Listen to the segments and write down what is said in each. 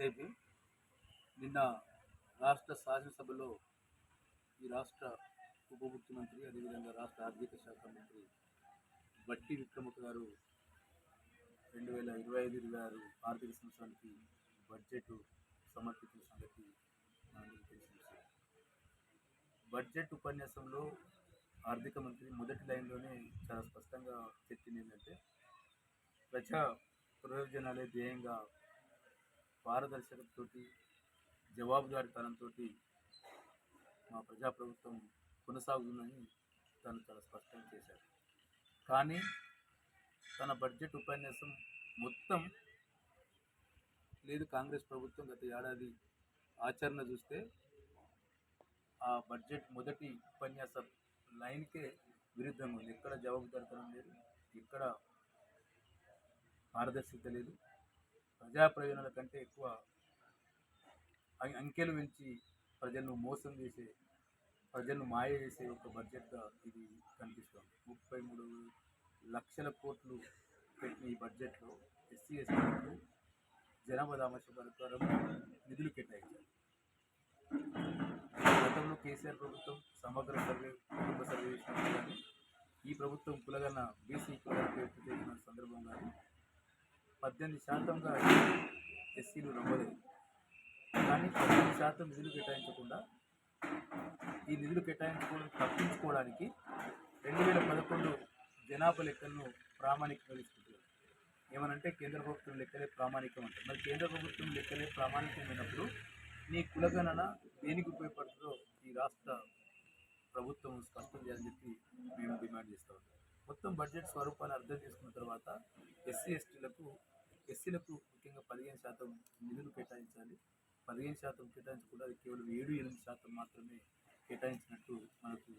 సేపు నిన్న రాష్ట్ర శాసనసభలో ఈ రాష్ట్ర ఉప ముఖ్యమంత్రి అదేవిధంగా రాష్ట్ర ఆర్థిక శాఖ మంత్రి బట్టి విక్రమక గారు రెండు వేల ఇరవై ఐదు ఇరవై ఆరు ఆర్థిక సంవత్సరానికి బడ్జెట్ సమర్పించిన సంగతి మనందరికీ తెలిసిన బడ్జెట్ ఉపన్యాసంలో ఆర్థిక మంత్రి మొదటి లైన్లోనే చాలా స్పష్టంగా చెప్పింది ఏంటంటే ప్రజా ప్రయోజనాలే ధ్యేయంగా పారదర్శకతతో జవాబుదారితనంతో మా ప్రజాప్రభుత్వం కొనసాగుతుందని తను చాలా స్పష్టం చేశారు. కానీ తన బడ్జెట్ ఉపన్యాసం మొత్తం లేదు కాంగ్రెస్ ప్రభుత్వం గత ఏడాది ఆచరణ చూస్తే ఆ బడ్జెట్ మొదటి ఉపన్యాస లైన్కే విరుద్ధంగా ఉంది. ఎక్కడ జవాబుదారితనం లేదు ఎక్కడ పారదర్శకత లేదు. ప్రజా ప్రయోజనాల కంటే ఎక్కువ అంకెలు పెంచి ప్రజలను మోసం చేసే ప్రజలను మాయ చేసే ఒక బడ్జెట్గా ఇది కనిపిస్తుంది. ముప్పై మూడు లక్షల కోట్లు పెట్టిన ఈ బడ్జెట్లో ఎస్సీ ఎస్టీలకు జనాభా ప్రకారం నిధులు కేటాయించారు. గతంలో కేసీఆర్ ప్రభుత్వం సమగ్ర సర్వే కుటుంబ సర్వే చేసిన ఈ ప్రభుత్వం కులగన్న బీసీ కులాలకు చేసిన పద్దెనిమిది శాతంగా ఎస్సీలు నమ్మలేదు. కానీ పద్దెనిమిది శాతం నిధులు కేటాయించకుండా ఈ నిధులు కేటాయించుకోవడం తప్పించుకోవడానికి రెండు వేల పదకొండు జనాభా లెక్కలను ప్రామాణికంగా తీసుకుంటున్నారు. ఏమనంటే కేంద్ర ప్రభుత్వం లెక్కలే ప్రామాణికం అంటే మరి కేంద్ర ప్రభుత్వం లెక్కలే ప్రామాణికమైనప్పుడు నీ కులగణన దేనికి ఉపయోగపడుతుందో ఈ రాష్ట్ర ప్రభుత్వం స్పష్టం చేయాలని చెప్పి మేము డిమాండ్ చేస్తాం మొత్తం బడ్జెట్ స్వరూపాన్ని అర్థం చేసుకున్న తర్వాత ఎస్సీ ఎస్టీలకు ఎస్సీలకు ముఖ్యంగా పదిహేను శాతం నిధులు కేటాయించాలి. పదిహేను శాతం కేటాయించకుండా అది కేవలం ఏడు ఎనిమిది శాతం మాత్రమే కేటాయించినట్టు మనకు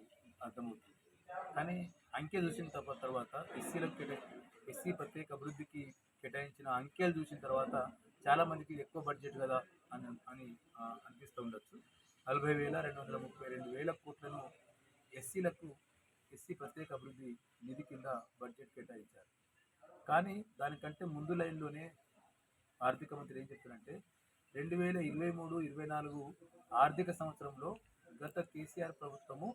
అర్థమవుతుంది. కానీ అంకె చూసిన తర్వాత ఎస్సీలకు కేటా ఎస్సీ ప్రత్యేక అభివృద్ధికి కేటాయించిన అంకెలు చూసిన తర్వాత చాలామందికి ఎక్కువ బడ్జెట్ కదా అని అని అనిపిస్తూ ఉండొచ్చు. నలభై వేల రెండు వందల ముప్పై రెండు వేల కోట్లను ఎస్సీలకు ఎస్సీ ప్రత్యేక అభివృద్ధి నిధి కింద బడ్జెట్ కేటాయించారు. కానీ దానికంటే ముందు లైన్లోనే ఆర్థిక మంత్రి ఏం చెప్పారంటే రెండు వేల ఇరవై మూడు ఇరవై నాలుగు ఆర్థిక సంవత్సరంలో గత కేసీఆర్ ప్రభుత్వము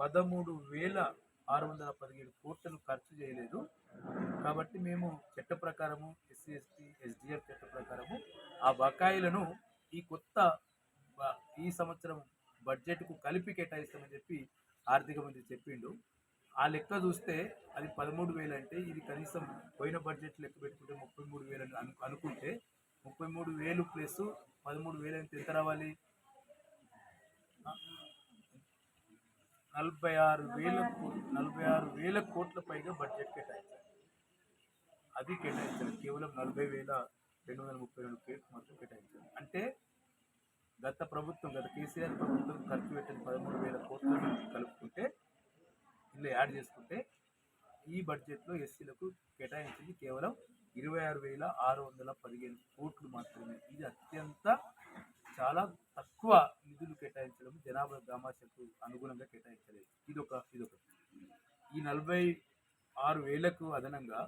పదమూడు వేల ఆరు వందల పదిహేడు కోట్లను ఖర్చు చేయలేదు. కాబట్టి మేము చట్ట ప్రకారము ఎస్సీ ఎస్టీ ఎస్డిఎఫ్ చట్ట ప్రకారము ఆ బకాయిలను ఈ కొత్త ఈ సంవత్సరం బడ్జెట్కు కలిపి కేటాయిస్తామని చెప్పి ఆర్థిక మంత్రి చెప్పిండు. ఆ లెక్క చూస్తే అది పదమూడు వేలు అంటే ఇది కనీసం పోయిన బడ్జెట్ లెక్క పెట్టుకుంటే ముప్పై మూడు వేలు అని అనుకుంటే ముప్పై మూడు వేలు ప్లస్ పదమూడు వేలు అంటే ఎంత రావాలి? నలభై ఆరు వేల నలభై ఆరు వేల కోట్ల పైగా బడ్జెట్ కేటాయించారు. అది కేటాయించారు. కేవలం నలభై వేల రెండు వందల ముప్పై రెండు కోట్లు మాత్రం కేటాయించారు. అంటే గత ప్రభుత్వం గత కేసీఆర్ ప్రభుత్వం ఖర్చు పెట్టిన పదమూడు వేల కోట్లను కలుపుకుంటే ఇందులో యాడ్ చేసుకుంటే ఈ బడ్జెట్లో ఎస్సీలకు కేటాయించింది కేవలం ఇరవై ఆరు వేల ఆరు వందల పదిహేను కోట్లు మాత్రమే. ఇది అత్యంత చాలా తక్కువ నిధులు కేటాయించడం జనాభా దామాషకు అనుగుణంగా కేటాయించలేదు. ఇదొక ఇదొకటి. ఈ నలభై ఆరు వేలకు అదనంగా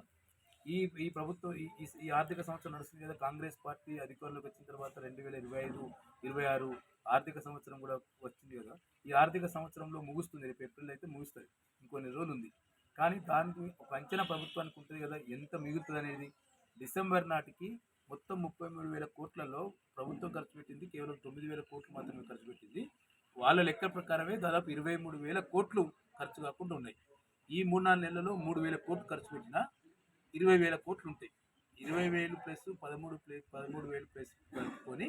ఈ ఈ ప్రభుత్వం ఈ- ఈ ఆర్థిక సంవత్సరం నడుస్తుంది కదా. కాంగ్రెస్ పార్టీ అధికారంలోకి వచ్చిన తర్వాత రెండు వేల ఇరవై ఐదు ఇరవై ఆరు ఆర్థిక సంవత్సరం కూడా వచ్చింది కదా. ఈ ఆర్థిక సంవత్సరంలో ముగుస్తుంది. రేపు ఏప్రిల్ అయితే ముగుస్తుంది. ఇంకొన్ని రోజులు ఉంది. కానీ దానికి ఒక అంచనా ప్రభుత్వానికి ఉంటుంది కదా ఎంత మిగులుతుంది అనేది. డిసెంబర్ నాటికి మొత్తం ముప్పై మూడు వేల కోట్లలో ప్రభుత్వం ఖర్చు పెట్టింది. కేవలం తొమ్మిది వేల కోట్లు మాత్రమే ఖర్చు పెట్టింది. వాళ్ళ లెక్క ప్రకారమే దాదాపు ఇరవై మూడు వేల కోట్లు ఖర్చు కాకుండా ఉన్నాయి. ఈ మూడు నాలుగు నెలలలో మూడు వేల కోట్లు ఖర్చు పెట్టినా ఇరవై వేల కోట్లు ఉంటాయి ఇరవై వేలు ప్లస్ పదమూడు ప్లస్ పదమూడు వేలు ప్లస్ కలుపుకొని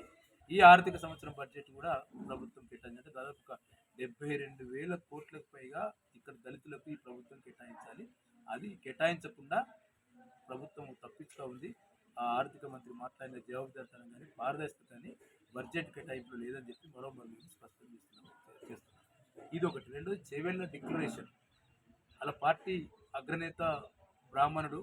ఈ ఆర్థిక సంవత్సరం బడ్జెట్ కూడా ప్రభుత్వం కేటాయించాలి. అంటే దాదాపు ఒక డెబ్బై రెండు వేల కోట్లకు పైగా ఇక్కడ దళితులకు ఈ ప్రభుత్వం కేటాయించాలి. అది కేటాయించకుండా ప్రభుత్వం తప్పిస్తూ ఉంది. ఆ ఆర్థిక మంత్రి మాట్లాడిన జవాబుదారితనం కానీ పారదర్శకత కానీ బడ్జెట్ కేటాయింపులో లేదని చెప్పి మరో మరో స్పష్టం చేస్తున్నాం చేస్తున్నాం ఇది ఒకటి రెండోది చెవెళ్ళ డిక్లరేషన్. అలా పార్టీ అగ్రనేత బ్రాహ్మణుడు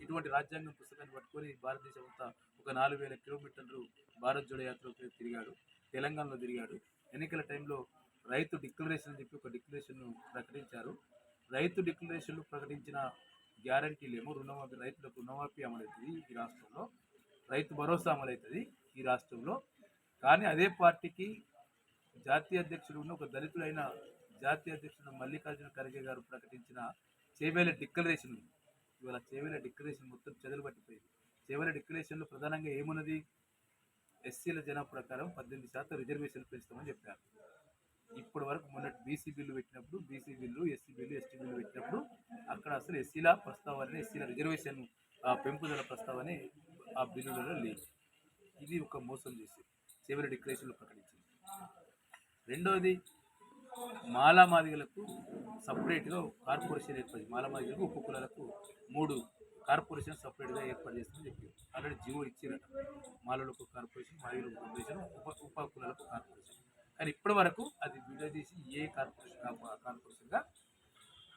ఇటువంటి రాజ్యాంగం పుస్తకాన్ని పట్టుకొని భారతదేశం అంతా ఒక నాలుగు వేల కిలోమీటర్లు భారత్ జోడో యాత్ర తిరిగాడు. తెలంగాణలో తిరిగాడు. ఎన్నికల టైంలో రైతు డిక్లరేషన్ అని చెప్పి ఒక డిక్లరేషన్ను ప్రకటించారు. రైతు డిక్లరేషన్లు ప్రకటించిన గ్యారంటీలేమో రుణమాఫీ రైతులకు రుణమాఫీ అమలవుతుంది ఈ రాష్ట్రంలో. రైతు భరోసా అమలవుతుంది ఈ రాష్ట్రంలో. కానీ అదే పార్టీకి జాతీయ అధ్యక్షుడు ఉన్న ఒక దళితులైన జాతీయ అధ్యక్షుడు మల్లికార్జున ఖర్గే గారు ప్రకటించిన చేవేల డిక్లరేషన్ ఇవాళ చేవేల డిక్లరేషన్ మొత్తం చెదలు పట్టిపోయింది. చేవేల డిక్లరేషన్లో ప్రధానంగా ఏమున్నది? ఎస్సీల జనా ప్రకారం పద్దెనిమిది శాతం రిజర్వేషన్లు పెంచుతామని చెప్పారు. ఇప్పటి వరకు మొన్నటి బీసీ బిల్లు పెట్టినప్పుడు BC bill SC bill ST bill పెట్టినప్పుడు అక్కడ అసలు ఎస్సీల ప్రస్తావన ఎస్సీల రిజర్వేషన్ ఆ, పెంపుదల ప్రస్తావన ఆ బిల్లులలో లేదు. ఇది ఒక మోసం చేసి చివరి డిక్లరేషన్లో ప్రకటించింది. రెండవది మాలామాదిగలకు సపరేట్గా కార్పొరేషన్ ఏర్పడింది. మాలామాదిగలకు ఉప కులాలకు మూడు కార్పొరేషన్ సపరేట్గా ఏర్పాటు చేస్తుందని చెప్పి ఆల్రెడీ జీవో ఇచ్చిరట. మాలలకు కార్పొరేషన్ మాదిగలకు కార్పొరేషన్ ఉప ఉప కులాలకు కార్పొరేషన్. కానీ ఇప్పటి వరకు అది విడదీసి ఏ కార్పొరేషన్ కార్పొరేషన్గా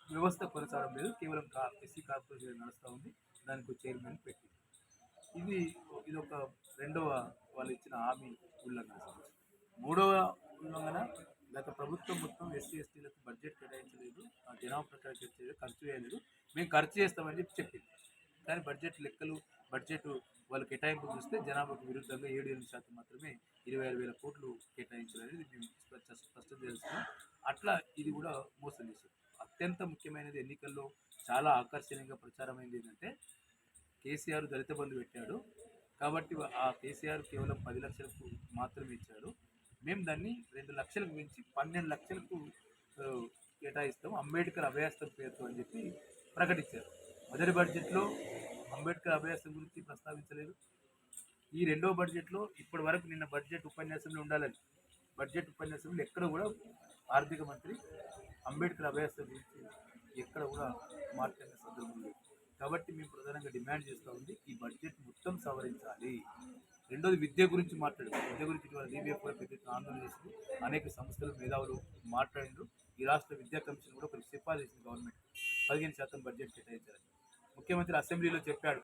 వ్యవస్థ కొనసాగడం లేదు. కేవలం కా ఎస్సీ కార్పొరేషన్ నడుస్తూ ఉంది. దానికి చైర్మన్ పెట్టింది. ఇది ఇది ఒక రెండవ వాళ్ళు ఇచ్చిన హామీ ఉల్లంఘన సమస్య మూడవ ఉల్లంఘన గత ప్రభుత్వం మొత్తం ఎస్సీ ఎస్టీలకు బడ్జెట్ కేటాయించలేదు. ఆ జనాభా ప్రకారం చేయలేదు ఖర్చు చేయలేదు. మేము ఖర్చు చేస్తామని చెప్పి చెప్పింది. కానీ బడ్జెట్ లెక్కలు బడ్జెట్ వాళ్ళు కేటాయింపు చూస్తే జనాభాకు విరుద్ధంగా ఏడు ఎనిమిది శాతం మాత్రమే ఇరవై ఆరు వేల కోట్లు కేటాయించాలని మేము స్పష్టం చేస్తున్నాం. అట్లా ఇది కూడా మోసం చేస్తుంది అత్యంత ముఖ్యమైనది ఎన్నికల్లో చాలా ఆకర్షణీయంగా ప్రచారమైంది ఏంటంటే కేసీఆర్ దళిత బంధు పెట్టాడు. కాబట్టి ఆ కేసీఆర్ కేవలం పది లక్షలకు మాత్రమే దాన్ని రెండు లక్షలకు మించి పన్నెండు లక్షలకు కేటాయిస్తాం. అంబేద్కర్ అభయాస్తం పేరుతో అని చెప్పి ప్రకటించారు. మొదటి బడ్జెట్లో అంబేద్కర్ అభయాస్తం గురించి ప్రస్తావించలేదు. ఈ రెండో బడ్జెట్లో ఇప్పటి వరకు నిన్న బడ్జెట్ ఉపన్యాసంలో ఉండాలని బడ్జెట్ ఉపన్యాసంలో ఎక్కడ కూడా ఆర్థిక మంత్రి అంబేద్కర్ అభయాస్తం గురించి ఎక్కడ కూడా మాట్లాడిన సందర్భం లేదు. కాబట్టి మేము ప్రధానంగా డిమాండ్ చేస్తూ ఉంది ఈ బడ్జెట్ మొత్తం సవరించాలి. రెండోది విద్య గురించి మాట్లాడారు విద్య గురించి ఇవాళ డీబీఎఫ్ కూడా పెద్ద ఆందోళన చేసింది అనేక సంస్థలు మేధావులు మాట్లాడిండ్రు. ఈ రాష్ట్ర విద్యా కమిషన్ కూడా ఒక సిఫారసు చేసింది గవర్నమెంట్ పదిహేను శాతం బడ్జెట్ కేటాయించాలని. ముఖ్యమంత్రి అసెంబ్లీలో చెప్పాడు.